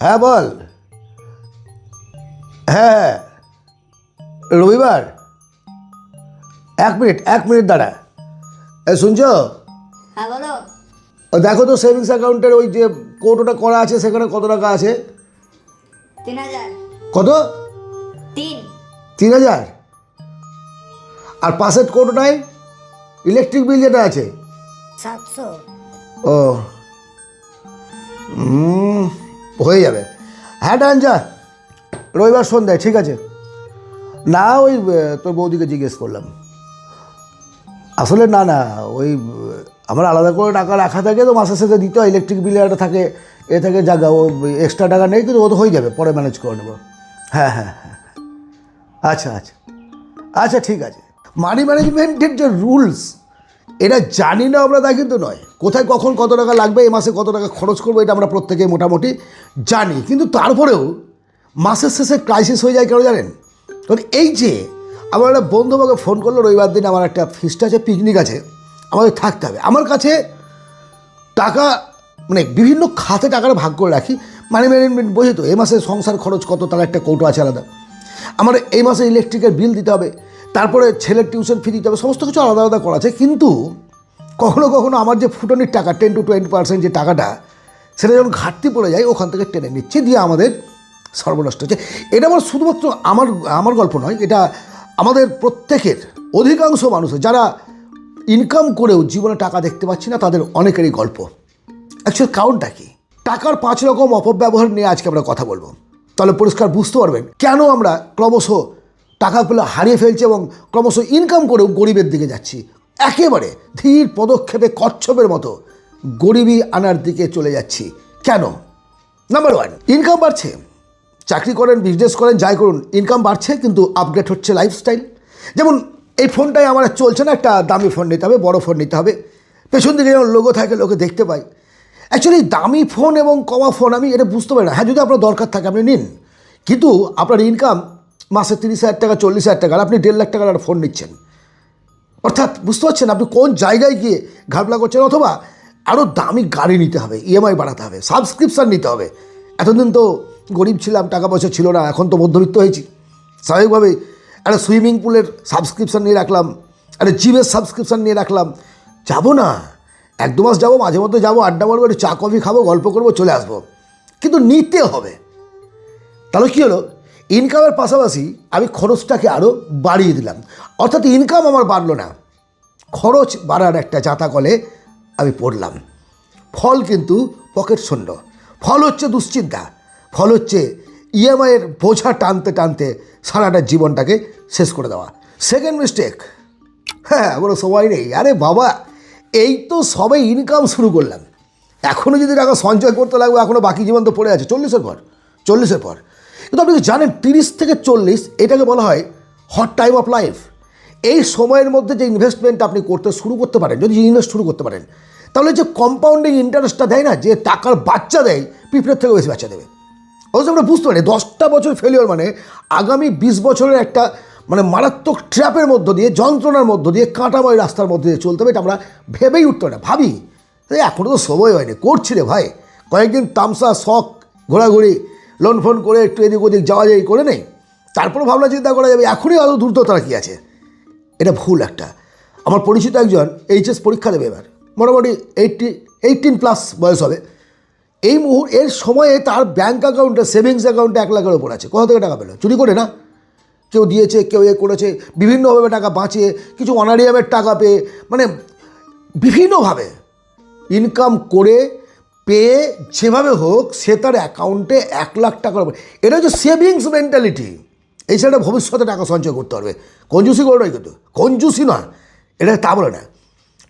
হ্যাঁ বল। হ্যাঁ রবিবার? এক মিনিট এক মিনিট দাঁড়া। এ শুনছো? হ্যাঁ বলো। দেখো তো সেভিংস অ্যাকাউন্টের ওই যে কৌটোটা করা আছে সেখানে কত টাকা আছে? তিন হাজার। কত? তিন। তিন হাজার? আর পাশের কৌটোটায় ইলেকট্রিক বিল যেটা আছে? সাতশো। ও। হুম, হয়ে যাবে। হ্যাঁ ডাঞ্জা রবিবার সন্ধ্যায়, ঠিক আছে। না, ওই তোর বৌদিকে জিজ্ঞেস করলাম। আসলে না না, ওই আমার আলাদা করে টাকা রাখা থাকে তো, মাসের সাথে দিতে হয় ইলেকট্রিক বিলে একটা থাকে, এ থাকে, জায়গা, ও এক্সট্রা টাকা নেই, কিন্তু ও তো হয়ে যাবে, পরে ম্যানেজ করে নেব। হ্যাঁ হ্যাঁ হ্যাঁ আচ্ছা আচ্ছা। আচ্ছা ঠিক আছে। মানি ম্যানেজমেন্টের যে রুলস এটা জানি না আমরা তা কিন্তু নয়। কোথায় কখন কত টাকা লাগবে, এই মাসে কত টাকা খরচ করব, এটা আমরা প্রত্যেকে মোটামুটি জানি। কিন্তু তারপরেও মাসের শেষে ক্রাইসিস হয়ে যায় কেন জানেন? কারণ এই যে আমার একটা বন্ধু আমাকে ফোন করল রবিবার দিন, আমার একটা ফিস্ট আছে পিকনিক আছে আমাদের থাকতে হবে। আমার কাছে টাকা মানে বিভিন্ন খাতে টাকাটা ভাগ করে রাখি। মানি ম্যানেজমেন্ট বোঝে তো এ মাসে সংসার খরচ কত, তার একটা কৌটো আছে আলাদা। আমার এই মাসে ইলেকট্রিকের বিল দিতে হবে। তারপরে ছেলের টিউশন ফি দিতে হবে, সমস্ত কিছু আলাদা আলাদা করা আছে। কিন্তু কখনো কখনো আমার যে ফুটনির টাকা টেন টু টোয়েন্টি পার্সেন্ট যে টাকাটা, সেটা যখন ঘাটতি পড়ে যায়, ওখান থেকে টেনে নিচ্ছে, দিয়ে আমাদের সর্বনষ্ট হচ্ছে। এটা আমার শুধুমাত্র আমার আমার গল্প নয়, এটা আমাদের প্রত্যেকের অধিকাংশ মানুষের যারা ইনকাম করেও জীবনে টাকা দেখতে পাচ্ছি না, তাদের অনেকেরই গল্প। অ্যাকচুয়াল কারণটা কি? টাকার পাঁচ রকম অপব্যবহার নিয়ে আজকে আমরা কথা বলব। তাহলে পরিষ্কার বুঝতে পারবেন, কেন আমরা ক্রমশ টাকাগুলো হারিয়ে ফেলছে এবং ক্রমশ ইনকাম করেও গরিবের দিকে যাচ্ছি। একেবারে ধীর পদক্ষেপে কচ্ছপের মতো গরিবই আনার দিকে চলে যাচ্ছি। কেন? নাম্বার ওয়ান ইনকাম বাড়ছে। চাকরি করেন বিজনেস করেন, যাই করুন ইনকাম বাড়ছে কিন্তু আপগ্রেড হচ্ছে লাইফস্টাইল যেমন এই ফোনটাই আমার চলছে না, একটা দামি ফোন নিতে হবে, বড় ফোন নিতে হবে। পেছন দিকে যেমন লোগো থাকে, লোকে দেখতে পাই অ্যাকচুয়ালি দামি ফোন এবং কমা ফোন আমি এটা বুঝতে পারি না। হ্যাঁ যদি আপনার দরকার থাকে, আপনি নিন। কিন্তু আপনার ইনকাম মাসে তিরিশ হাজার টাকা, চল্লিশ হাজার টাকা আপনি দেড় লাখ টাকার একটা ফোন নিচ্ছেন। অর্থাৎ বুঝতে পারছেন আপনি কোন জায়গায় গিয়ে ঘাবলা করছেন অথবা আরও দামি গাড়ি নিতে হবে ইএমআই বাড়াতে হবে সাবস্ক্রিপশান নিতে হবে। এতদিন তো গরিব ছিলাম, টাকা পয়সা ছিল না, এখন তো মধ্যবিত্ত হয়েছি। স্বাভাবিকভাবেই একটা সুইমিং পুলের সাবস্ক্রিপশান নিয়ে রাখলাম, একটা জিমের সাবস্ক্রিপশান নিয়ে রাখলাম। যাব না, এক দু মাস যাব, মাঝে মধ্যে যাব, আড্ডা মারবো, একটু চা, কফি খাব, গল্প করব, চলে আসব। কিন্তু নিতে হবে। তাহলে কী হলো? ইনকামের পাশাপাশি আমি খরচটাকে আরও বাড়িয়ে দিলাম। অর্থাৎ ইনকাম আমার বাড়লো না। খরচ বাড়ার একটা জাতাকলে আমি পড়লাম। ফল কিন্তু পকেট শূন্য। ফল হচ্ছে দুশ্চিন্তা। ফল হচ্ছে ইএমআইয়ের বোঝা টানতে টানতে সারাটা জীবনটাকে শেষ করে দেওয়া। সেকেন্ড মিস্টেক হ্যাঁ কোনো সময় নেই। আরে বাবা, এই তো সবে ইনকাম শুরু করলাম। এখনও যদি টাকা সঞ্চয় করতে লাগবে এখনও বাকি জীবন তো পড়ে আছে। চল্লিশের পর চল্লিশের পর। কিন্তু আপনি জানেন তিরিশ থেকে চল্লিশ, এটাকে বলা হয় হট টাইম অফ লাইফ এই সময়ের মধ্যে যে ইনভেস্টমেন্ট আপনি করতে শুরু করতে পারেন, যদি ইনভেস্ট শুরু করতে পারেন, তাহলে যে কম্পাউন্ডিং ইন্টারেস্টটা দেয় না, যে টাকার বাচ্চা দেয় পিঁপড়ের থেকে বেশি বাচ্চা দেবে। অথচ আমরা বুঝতে পারি, দশটা বছর ফেলিওর মানে আগামী বিশ বছরের একটা মানে মারাত্মক ট্র্যাপের মধ্য দিয়ে, যন্ত্রণার মধ্য দিয়ে, কাঁটাময় রাস্তার মধ্যে দিয়ে চলতে হবে, এটা আমরা ভেবেই উঠতে পারি না, ভাবি। এখনও তো সময় হয়নি, করছি রে ভাই। কয়েকদিন তামসা, শখ, ঘোরাঘুরি লোন ফোন করে একটু এদিক ওদিক যাওয়া যাই করে নেই। তারপরে ভাবনা চিন্তা করা যাবে, এখনই আরও দ্রুততারা কী আছে? এটা ভুল একটা। আমার পরিচিত একজন এইচএস পরীক্ষা দেবে এবার। মোটামুটি এইটটি এইটিন প্লাস বয়স হবে। এই মুহূর্ত এর সময়ে তার ব্যাঙ্ক অ্যাকাউন্টে সেভিংস অ্যাকাউন্টে এক লাখের ওপর আছে। কোথা থেকে টাকা পেল? চুরি করে না? কেউ দিয়েছে, কেউ এ করেছে, বিভিন্নভাবে টাকা বাঁচিয়ে, কিছু অনারিয়ামের টাকা পেয়ে মানে বিভিন্নভাবে ইনকাম করে পেয়ে যেভাবে হোক সে তার অ্যাকাউন্টে এক লাখ টাকা এটা হচ্ছে সেভিংস মেন্টালিটি এই সাইডে ভবিষ্যতে টাকা সঞ্চয় করতে পারবে। কঞ্জুসি করে নয় কিন্তু। কঞ্জুসি নয়। এটা তা বলে না।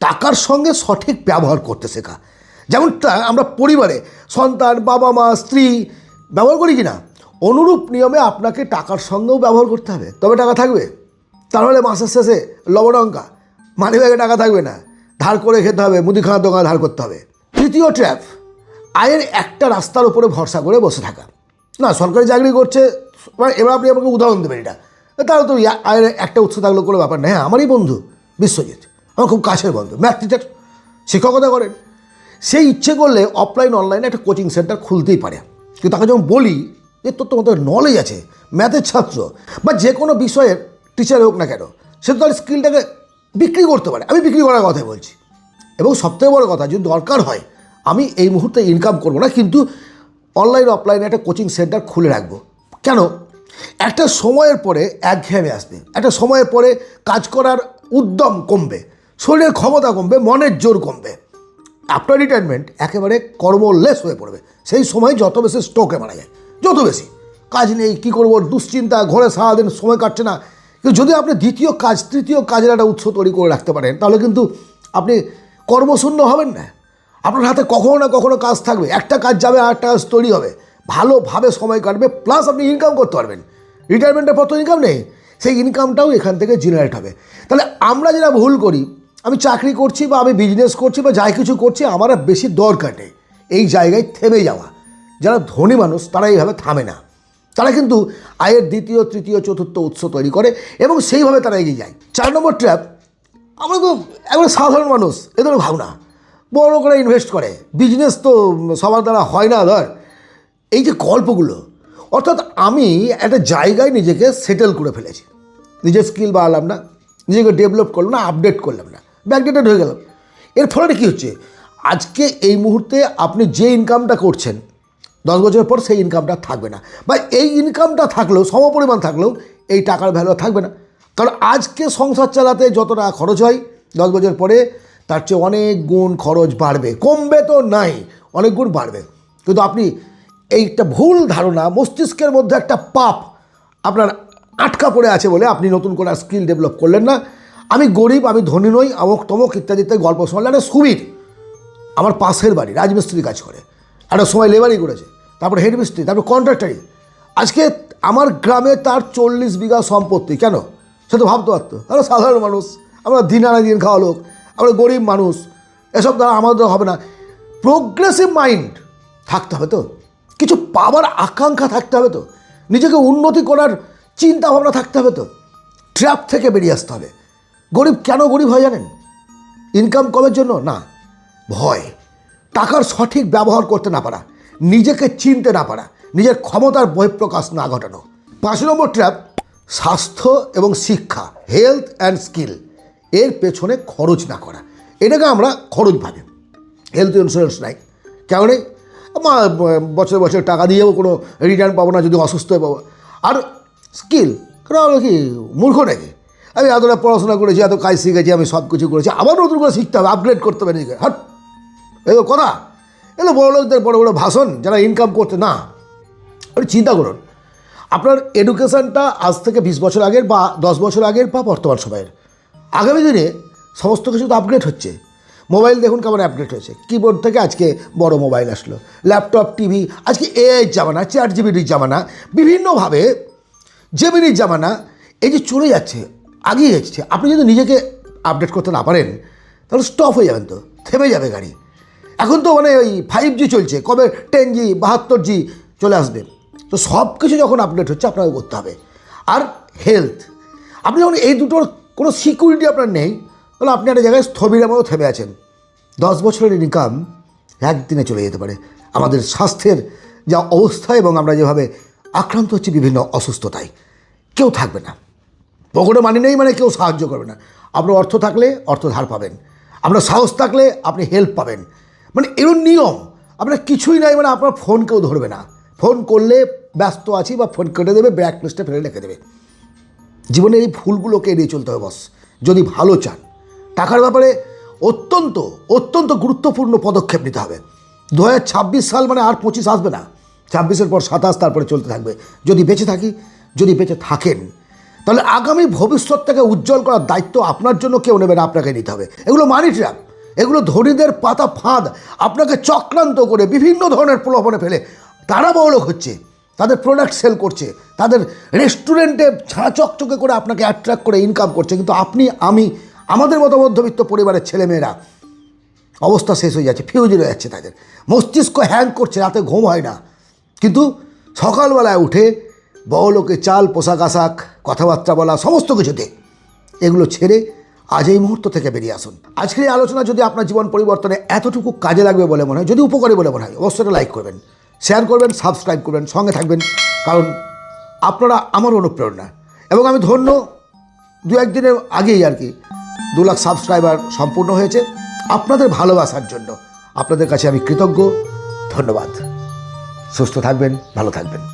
টাকার সঙ্গে সঠিক ব্যবহার করতে শেখা। যেমনটা আমরা পরিবারে সন্তান, বাবা মা, স্ত্রী ব্যবহার করি কি না অনুরূপ নিয়মে আপনাকে টাকার সঙ্গেও ব্যবহার করতে হবে। তবে টাকা থাকবে। তাহলে মাসের শেষে লবণঙ্কা। মানি ব্যাগে টাকা থাকবে না। ধার করে খেতে হবে। মুদিখানার দোকানে ধার করতে হবে। তৃতীয় ট্র্যাপ আয়ের একটা রাস্তার উপরে ভরসা করে বসে থাকা। না, সরকারি চাকরি করছে মানে এবার আপনি আমাকে উদাহরণ দেবেন এটা। তাহলে তো আয়ের একটা উৎস থাকলে কোনো ব্যাপার না। হ্যাঁ আমারই বন্ধু, বিশ্বজিৎ। আমার খুব কাছের বন্ধু, ম্যাথ টিচার শিক্ষকতা করেন সেই ইচ্ছে করলে অফলাইন অনলাইনে একটা কোচিং সেন্টার খুলতেই পারে। কিন্তু তাকে যখন বলি যে তোর তো মতো নলেজ আছে ম্যাথের ছাত্র। বা যে কোনো বিষয়ের টিচার হোক না কেন, সে তো তার স্কিলটাকে বিক্রি করতে পারে। আমি বিক্রি করার কথাই বলছি। এবং সবথেকে বড় কথা, যদি দরকার হয় আমি এই মুহূর্তে ইনকাম করব না, কিন্তু অনলাইন অফলাইনে একটা কোচিং সেন্টার খুলে রাখব। কেন? একটা সময়ের পরে একঘেয়েমে আসবে। একটা সময়ের পরে কাজ করার উদ্যম কমবে, শরীরের ক্ষমতা কমবে, মনের জোর কমবে। আফটার রিটায়ারমেন্ট একেবারে কর্মলেস হয়ে পড়বে। সেই সময় যত বেশি স্ট্রোকে মারা যায়, যত বেশি। কাজ নেই, কী করব, দুশ্চিন্তা, ঘরে সারাদিন সময় কাটছে না। কিন্তু যদি আপনি দ্বিতীয় কাজ, তৃতীয় কাজের একটা উৎস তৈরি করে রাখতে পারেন, তাহলে কিন্তু আপনি কর্মশূন্য হবেন না। আপনার হাতে কখনো না কখনো কাজ থাকবে। একটা কাজ যাবে আর একটা কাজ তৈরি হবে। ভালোভাবে সময় কাটবে প্লাস আপনি ইনকাম করতে পারবেন। রিটায়ারমেন্টের পর তো ইনকাম নেই। সেই ইনকামটাও এখান থেকে জেনারেট হবে। তাহলে আমরা যেটা ভুল করি, আমি চাকরি করছি বা আমি বিজনেস করছি বা যাই কিছু করছি, আমার আর বেশি দরকার নেই। এই জায়গায় থেমে যাওয়া। যারা ধনী মানুষ, তারা এইভাবে থামে না। তারা কিন্তু আয়ের দ্বিতীয়, তৃতীয়, চতুর্থ উৎস তৈরি করে এবং সেইভাবে তারা এগিয়ে যায়। চার নম্বর ট্র্যাপ আমরা তো একবার সাধারণ মানুষ, এ ধরনের ভাবনা। বড় করে ইনভেস্ট করে। বিজনেস তো সবার দ্বারা হয় না, ধর। এই যে গল্পগুলো, অর্থাৎ আমি একটা জায়গায় নিজেকে সেটেল করে ফেলেছি। নিজের স্কিল বাড়ালাম না, নিজেকে ডেভেলপ করলাম না আপডেট করলাম না। ব্যাকডেটেড হয়ে গেলাম। এর ফলে কী হচ্ছে? আজকে এই মুহূর্তে আপনি যে ইনকামটা করছেন, দশ বছর পর সেই ইনকামটা থাকবে না। বা এই ইনকামটা থাকলেও, সমপরিমাণ থাকলেও এই টাকার ভ্যালু থাকবে না। কারণ আজকে সংসার চালাতে যত টাকা খরচ হয়, দশ বছর পরে তার চেয়ে অনেক গুণ খরচ বাড়বে, কমবে তো নাই, অনেক গুণ বাড়বে। কিন্তু আপনি এইটা ভুল ধারণা, মস্তিষ্কের মধ্যে একটা পাপ আপনার আটকা পড়ে আছে বলে আপনি নতুন করে স্কিল ডেভেলপ করলেন না। আমি গরিব, আমি ধনী নই, আমক তমক ইত্যাদি ইত্যাদি গল্প শুনলেন একটা সুবির আমার পাশের বাড়ি, রাজমিস্ত্রি কাজ করে। একটা সময় লেবারই করেছে, তারপর হেডমিস্ত্রি, তারপর কন্ট্রাক্টারি আজকে আমার গ্রামে তার চল্লিশ বিঘা সম্পত্তি, কেন? সে তো ভাবতে পারতো আমরা সাধারণ মানুষ, আমরা দিন আনা দিন খাওয়া লোক। আমরা গরিব মানুষ, এসব দ্বারা আমাদের হবে না। প্রোগ্রেসিভ মাইন্ড থাকতে হবে তো। কিছু পাওয়ার আকাঙ্ক্ষা থাকতে হবে তো। নিজেকে উন্নতি করার চিন্তা ভাবনা থাকতে হবে তো। ট্র্যাপ থেকে বেরিয়ে আসতে হবে। গরিব কেন গরিব হয় জানেন? ইনকাম কমের জন্য? না। ভয়। টাকার সঠিক ব্যবহার করতে না পারা। নিজেকে চিনতে না পারা। নিজের ক্ষমতার বহিঃপ্রকাশ না ঘটানো। পাঁচ নম্বর ট্র্যাপ স্বাস্থ্য এবং শিক্ষা হেলথ অ্যান্ড স্কিল এর পেছনে খরচ না করা। এটাকে আমরা খরচ ভাবি। হেলথ ইন্স্যুরেন্স নাই। আমার বছর বছর টাকা দিয়েও কোনো রিটার্ন পাবো না, যদি অসুস্থ হয়ে পাবো আর স্কিল কারণ কি মূর্খ নাকি? আমি এতটা পড়াশোনা করেছি, এত কাজ শিখেছি, আমি সব কিছু করেছি, আবার নতুন করে শিখতে হবে আপগ্রেড করতে হবে নিজেকে। হট! এগুলো কথা। এগুলো বড় লোকদের বড় বড় ভাষণ, যারা ইনকাম করতে না। আপনি চিন্তা করুন। আপনার এডুকেশনটা আজ থেকে বিশ বছর আগের বা দশ বছর আগের বা বর্তমান সময়ের। আগামী দিনে সমস্ত কিছু তো আপগ্রেড হচ্ছে। মোবাইল দেখুন কেমন আপগ্রেড হয়েছে। কিবোর্ড থেকে আজকে বড় মোবাইল আসলো। ল্যাপটপ টিভি আজকে এআই জামানা চার জিবিটির জামানা, বিভিন্নভাবে জেমিনির জামানা, এই যে চলে যাচ্ছে, আগিয়ে যাচ্ছে আপনি যদি নিজেকে আপডেট করতে না পারেন, তাহলে স্টপ হয়ে যাবেন তো, থেমে যাবে গাড়ি। এখন তো মানে ওই ফাইভ জি চলছে, কবে টেন জি বাহাত্তর জি চলে আসবে। তো সব কিছু যখন আপডেট হচ্ছে, আপনাকে করতে হবে। আর হেলথ আপনি যখন এই দুটোর কোনো সিকিউরিটি আপনার নেই, তাহলে আপনি একটা জায়গায় স্থবিরের মতো থেমে আছেন। দশ বছরের ইনকাম একদিনে চলে যেতে পারে। আমাদের স্বাস্থ্যের যা অবস্থা এবং আমরা যেভাবে আক্রান্ত হচ্ছি বিভিন্ন অসুস্থতায়, কেউ থাকবে না। পকেটে মানি নেই মানে কেউ সাহায্য করবে না। আপনার অর্থ থাকলে অর্থ ধার পাবেন। আপনার সাহস থাকলে আপনি হেল্প পাবেন। মানে এরকম নিয়ম আপনার কিছুই নাই মানে আপনার ফোন কেউ ধরবে না। ফোন করলে ব্যস্ত আছি বা ফোন কেটে দেবে ব্ল্যাক লিস্টে ফেলে রেখে দেবে। জীবনে এই ফুলগুলোকে এড়িয়ে চলতে হবে, বস। যদি ভালো চান, টাকার ব্যাপারে অত্যন্ত অত্যন্ত গুরুত্বপূর্ণ পদক্ষেপ নিতে হবে। দু হাজার ছাব্বিশ সাল মানে আর পঁচিশ আসবে না। ছাব্বিশের পর সাতাশ, তারপরে চলতে থাকবে। যদি বেঁচে থাকি, যদি বেঁচে থাকেন, তাহলে আগামী ভবিষ্যৎটাকে উজ্জ্বল করার দায়িত্ব আপনার জন্য কেউ নেবে না, আপনাকে নিতে হবে। এগুলো মানি ট্র্যাপ এগুলো ধনীদের পাতা ফাঁদ, আপনাকে চক্রান্ত করে বিভিন্ন ধরনের প্রলোভনে ফেলে। তারা বড়লোক হচ্ছে। তাদের প্রোডাক্ট সেল করছে, তাদের রেস্টুরেন্টে ছাড়া চকচকে করে আপনাকে অ্যাট্রাক্ট করে ইনকাম করছে, কিন্তু আপনি, আমি, আমাদের মতো মধ্যবিত্ত পরিবারের ছেলেমেয়েরা, অবস্থা শেষ হয়ে যাচ্ছে ফিউজ হয়ে যাচ্ছে তাদের। মস্তিষ্ক হ্যাং করছে, রাতে ঘুম হয় না। কিন্তু সকালবেলায় উঠে বড়লোকে চাল, পোশাক, আশাক, কথাবার্তা বলা, সমস্ত কিছুতে এগুলো ছেড়ে আজ এই মুহূর্ত থেকে বেরিয়ে আসুন। আজকের এই আলোচনা যদি আপনার জীবন পরিবর্তনে এতটুকু কাজে লাগবে বলে মনে হয়, যদি উপকারী বলে মনে হয়, অবশ্যই লাইক করবেন। শেয়ার করবেন সাবস্ক্রাইব করবেন, সঙ্গে থাকবেন। কারণ আপনারা আমার অনুপ্রেরণা। এবং আমি ধন্য, দু একদিনের আগেই আর কি দু লাখ সাবস্ক্রাইবার সম্পূর্ণ হয়েছে। আপনাদের ভালোবাসার জন্য আপনাদের কাছে আমি কৃতজ্ঞ। ধন্যবাদ। সুস্থ থাকবেন, ভালো থাকবেন।